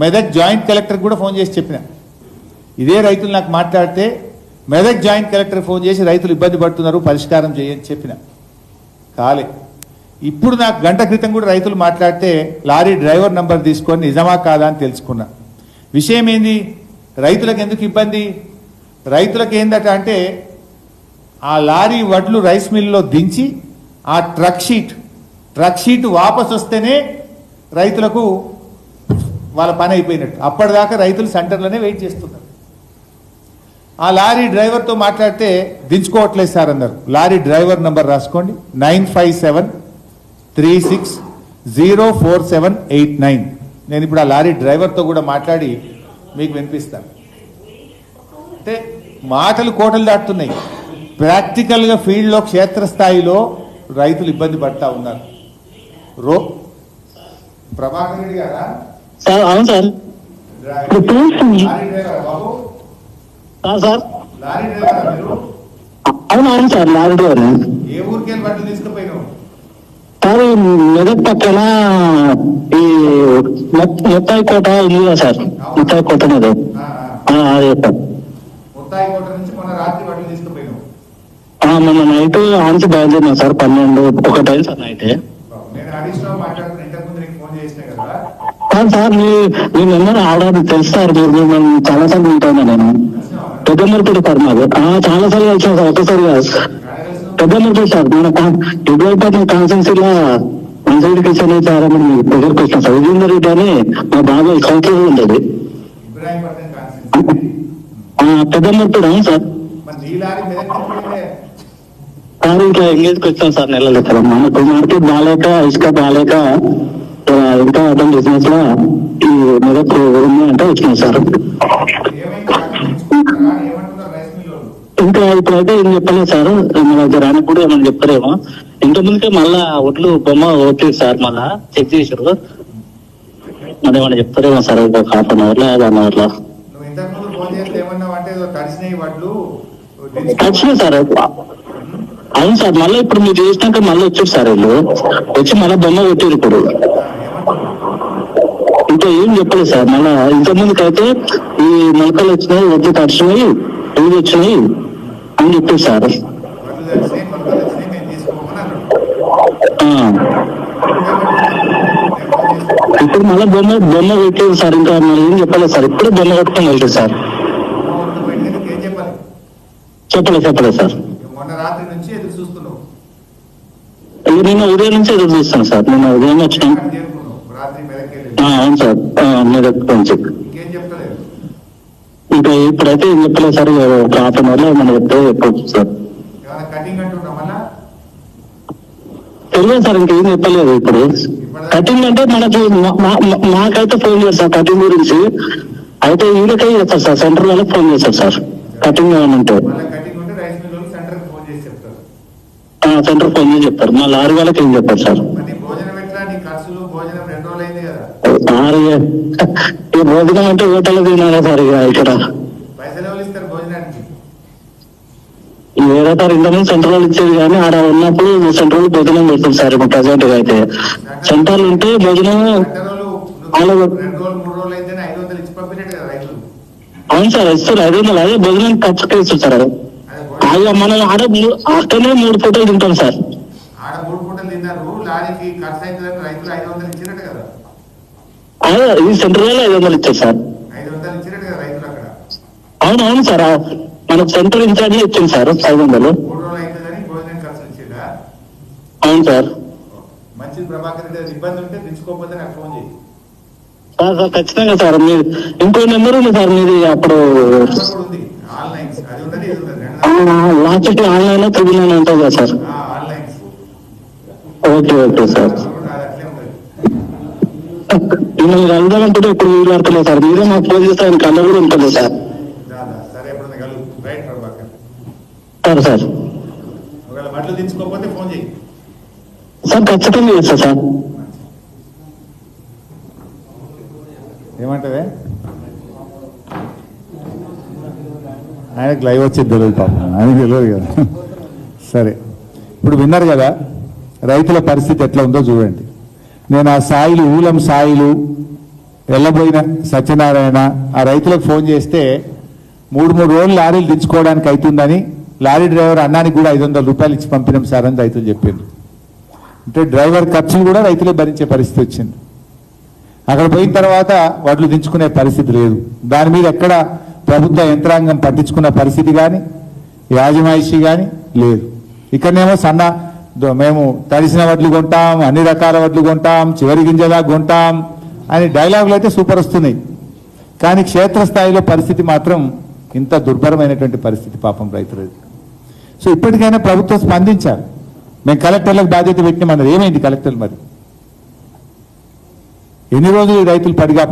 Medak joint collector కూడా phone చేసి చెప్పిన. ఇదే రైతులు నాకు మాట్లాడితే మెదక్ జాయింట్ కలెక్టర్ ఫోన్ చేసి రైతులు ఇబ్బంది పడుతున్నారు పరిష్కారం చేయని చెప్పిన. కాలే. ఇప్పుడు నాకు గంట క్రితం కూడా రైతులు మాట్లాడితే లారీ డ్రైవర్ నంబర్ తీసుకొని నిజమా కాదా అని తెలుసుకున్నా. విషయం ఏంది? రైతులకు ఎందుకు ఇబ్బంది? రైతులకు ఏందట అంటే ఆ లారీ వడ్లు రైస్ మిల్లో దించి ఆ ట్రక్ షీట్ ట్రక్ షీట్ వాపస్ వస్తేనే రైతులకు వాళ్ళ పని అయిపోయినట్టు. అప్పటిదాకా రైతులు సెంటర్లోనే వెయిట్ చేస్తున్నారు. ఆ లారీ డ్రైవర్తో మాట్లాడితే దించుకోవట్లేదు సార్ అన్నారు లారీ డ్రైవర్ నెంబర్ రాసుకోండి. Nine five seven three six zero four seven eight nine. నేను ఇప్పుడు ఆ లారీ డ్రైవర్తో కూడా మాట్లాడి మీకు వినిపిస్తాను అంటే మాటలు కోటలు దాటుతున్నాయి. ప్రాక్టికల్గా ఫీల్డ్లో క్షేత్రస్థాయిలో రైతులు ఇబ్బంది పడతా ఉన్నారు. రో ప్రభాకర్ రెడ్డి గారా? సార్ అవును సార్. సార్. అవును అవును సార్ లారీ డ్రైవర్. ఏ ఊరికి వెళ్ళి బట్టలు తీసుకుపోయినావు? సార్ మెదక్ పక్కన ఈ మొత్తాయి కోట కదా సార్. మొత్తాయి కోట మీద అదే సార్. మొన్న నైట్ ఆన్సి బయలుదేరినా సార్ పన్నెండు ఒకటైంది సార్ నైట్ నేను హరీష్ రావు మాట్లాడుతున్నా ఇంతకు ముందు నీకు ఫోన్ చేసిన కదా. సార్ సార్ మీ మీ నెంబర్ ఆర్డర్ తెలుసు మీరు మిమ్మల్ని మేము చాలా సార్లు ఉంటాను నేను. పెద్ద మరిపేట సార్ మాది. ఆ, చాలా సార్లు వచ్చాను సార్ ఒకసారి కాదు. పెద్ద మరిపేట సార్ మన ఇబ్బంది కాన్సెన్సీలో కన్సల్టేషన్ అయితే ఆరంభం దగ్గరికి వచ్చాం సార్. విజేందర్ రెడ్డి అని మా బాబాయ్ కౌన్సిలర్ ఉండేది. ఇబ్రాహీంపట్నం పెద్ద మరిపేట సార్. సార్ ఇంకా ఎంగేజ్కి వచ్చాం సార్ నెలలు సార్ మనకు మార్కెట్ బాగాలేక ఇసుక బాగాలేక ఇంకా అర్థం బిజినెస్ ఈ మెదక్ ఉంది అంటే వచ్చినాం సార్. ఇంకా ఇప్పుడైతే ఏం చెప్పలేదు సార్. మన రాని కూడా ఏమైనా చెప్పారేమో ఇంత ముందుకే మళ్ళా ఒట్లు బొమ్మ ఓకే సార్ మళ్ళా చెక్ చేసారు అదేమన్నా చెప్తారేమో సార్ ఒక హాఫ్ అన్ అవర్లో వన్ అవర్లో. నువ్వు వచ్చినాయి సార్. అవును సార్ మళ్ళీ ఇప్పుడు మీరు చేసినాక మళ్ళీ వచ్చారు సార్ వీళ్ళు. వచ్చి మళ్ళీ బొమ్మ కొట్టారు ఇప్పుడు. ఇంకా ఏం చెప్పలేదు సార్. మళ్ళా ఇంత ముందుకైతే ఈ మొలకలు వచ్చినాయి వడ్లు తడిచినాయి ఇవి వచ్చినాయి అని చెప్పారు సార్. ఇప్పుడు మళ్ళీ బొమ్మ బొమ్మ పెట్టలేదు సార్. ఇంకా మళ్ళీ ఏం చెప్పలేదు సార్. ఇప్పుడు బొమ్మ కొట్టుకొని వెళ్తారు సార్. పెట్టింది చెప్పలేదు చెప్పలేదు సార్. నిన్న ఉదయం నుంచి ఎదురు చూస్తాను సార్. నిన్న ఉదయం వచ్చినాం. మెదక్ అవును సార్. ఆ, మీ దగ్గర నుంచి ఇంకేం ఇప్పుడైతే ఏం చెప్పలేదు సార్ ఒక హాఫ్ అన్ అవర్లో మనం చెప్తే చెప్పవచ్చు సార్. మళ్ళా? తెలియదు సార్ ఇంకేం చెప్పలేదు ఇప్పుడు. కటింగ్ అంటే మనకి మాకైతే ఫోన్ చేస్తారు కటింగ్ గురించి. అయితే వీళ్ళకే చేస్తారు సార్ సెంటర్ వాళ్ళకి ఫోన్ చేస్తారు సార్. కటింగ్ మళ్ళీ చెప్తారు. సెంటర్ ఫోన్ చేసి చెప్తారు. మా లారీ వాళ్ళకి ఏం చెప్పారు సార్ మరి నీ భోజనం ఎట్లా నీ ఖర్చులు భోజనం రెండు ఈ భోజనం అంటే హోటల్ తినాలి సార్ ఇక ఇక్కడ వేరే సార్ ఇంతకుముందు సెంటర్ వాళ్ళు ఇచ్చేది కానీ ఆడ ఉన్నప్పుడు సెంటర్ వాళ్ళు భోజనం పెడతారు సార్ ఇప్పుడు ప్రజెంట్గా అయితే. సెంటర్ ఉంటే భోజనం అవును సార్ ఇస్తారు. ఐదు వందలు అదే భోజనం ఖర్చుకే ఇస్తారు సార్. అయ్యా మనం ఆడ అక్కడనే మూడు పూటలు తింటాం సార్. ఆడ మూడు పూటలు తిన్నారు లారీకి ఖర్చు అవుతుందని రైతులు ఐదు వందలు ఇచ్చినట్టు కదా. అదే ఈ సెంటర్ వాళ్ళు ఐదు వందలు ఇచ్చారు సార్. అవును అవును సార్ మనకు సెంటర్ ఇన్ఛార్జ్ ఇచ్చింది సార్ ఐదు వందలు. అవును సార్. మంచిది ప్రభాకర్ రెడ్డి గారు ఇబ్బంది ఉంటే తెచ్చుకోకపోతే నాకు ఫోన్ చేయి. సార్ సార్ ఖచ్చితంగా సార్ మీరు ఇంకో నెంబర్ ఉంది సార్ మీది అప్పుడు ఇది లాస్ట్ ఆన్లైన్ త్రిబుల్ నైన్ ఉంటుంది కదా సార్. Okay okay sir. మిమ్మల్ని కలుద్దామంటే ఇప్పుడు వీలు సార్? మీరే మాకు ఫోన్ చేస్తే ఆయన కళ్ళ కూడా ఉంటుంది సార్. సరే సార్ సార్. ఖచ్చితంగా చేస్తా సార్. ఏమంటవే ఆయనకు లైవ్ వచ్చేది తెలియదు పాపం. ఆయనకు తెలియదు కదా. సరే. ఇప్పుడు విన్నారు కదా రైతుల పరిస్థితి ఎట్లా ఉందో చూడండి. నేను ఆ సాయిలు ఊలం సాయిలు వెళ్ళబోయిన సత్యనారాయణ ఆ రైతులకు ఫోన్ చేస్తే మూడు మూడు రోజులు లారీలు దించుకోవడానికి అవుతుందని లారీ డ్రైవర్ అన్నానికి కూడా ఐదు వందల రూపాయలు ఇచ్చి పంపినాం సార్ అని రైతులు చెప్పిండ్రు. అంటే డ్రైవర్ ఖర్చులు కూడా రైతులే భరించే పరిస్థితి వచ్చింది. అక్కడ పోయిన తర్వాత వడ్లు దించుకునే పరిస్థితి లేదు. దాని మీద ఎక్కడ ప్రభుత్వ యంత్రాంగం పట్టించుకున్న పరిస్థితి కానీ యాజమాయిషి కానీ లేదు. ఇక్కడనేమో సన్న మేము తడిసిన వడ్లు కొంటాం అన్ని రకాల వడ్లు కొంటాం చివరి గింజలా కొంటాం అని డైలాగులు అయితే సూపర్ వస్తున్నాయి. కానీ క్షేత్రస్థాయిలో పరిస్థితి మాత్రం ఇంత దుర్భరమైనటువంటి పరిస్థితి పాపం రైతులది. సో ఇప్పటికైనా ప్రభుత్వం స్పందించాలి. మేము కలెక్టర్లకు బాధ్యత పెట్టినామన్నది ఏమైంది కలెక్టర్ మరి? ఎన్ని రోజులు రైతులు పడిగా